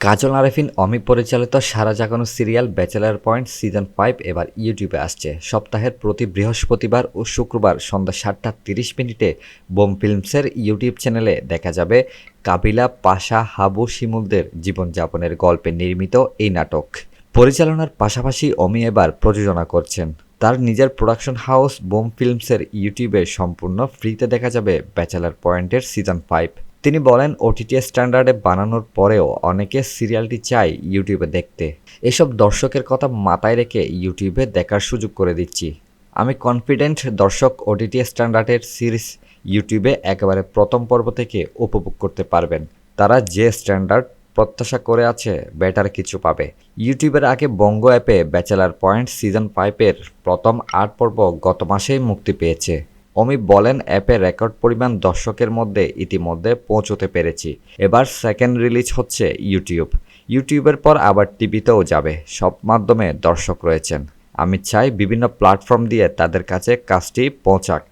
কাজল আরেফিন অমি পরিচালিত সারা জাগানো serial bachelor point season five এবার ইউটিউবে আসছে। সপ্তাহের প্রতি বৃহস্পতিবার ও শুক্রবার সন্ধ্যা সাতটা তিরিশ মিনিটে বোম ফিল্মসের ইউটিউব চ্যানেলে দেখা যাবে কাবিলা, পাশা, হাবু, শিমুলদের জীবনযাপনের গল্পে নির্মিত এই নাটক। পরিচালনার পাশাপাশি অমি এবার প্রযোজনা করছেন। তার নিজের প্রোডাকশন হাউস বোম ফিল্মসের ইউটিউবে সম্পূর্ণ ফ্রিতে দেখা যাবে ব্যাচেলার পয়েন্টের সিজন ফাইভ। তিনি বলেন ওটিটি স্ট্যান্ডার্ডে বানানোর পরেও অনেকে সিরিয়ালটি চায় ইউটিউবে দেখতে। এসব দর্শকের কথা মাথায় রেখে ইউটিউবে দেখার সুযোগ করে দিচ্ছি। আমি কনফিডেন্ট দর্শক ওটিটি স্ট্যান্ডার্ডের সিরিজ ইউটিউবে একেবারে প্রথম পর্ব থেকে উপভোগ করতে পারবেন। তারা যে স্ট্যান্ডার্ড প্রত্যাশা করে আছে, বেটার কিছু পাবে। ইউটিউবের আগে বঙ্গ অ্যাপে ব্যাচেলার পয়েন্ট সিজন ফাইভের প্রথম আট পর্ব গত মাসেই মুক্তি পেয়েছে। অমি বলেন, অ্যাপে রেকর্ড পরিমাণ দর্শকের মধ্যে ইতিমধ্যে পৌঁছতে পেরেছি। এবার সেকেন্ড রিলিজ হচ্ছে ইউটিউব। ইউটিউবের পর আবার টিভিতেও যাবে। সব মাধ্যমে দর্শক রয়েছেন। আমি চাই বিভিন্ন প্ল্যাটফর্ম দিয়ে তাদের কাছে কাজটি পৌঁছাক।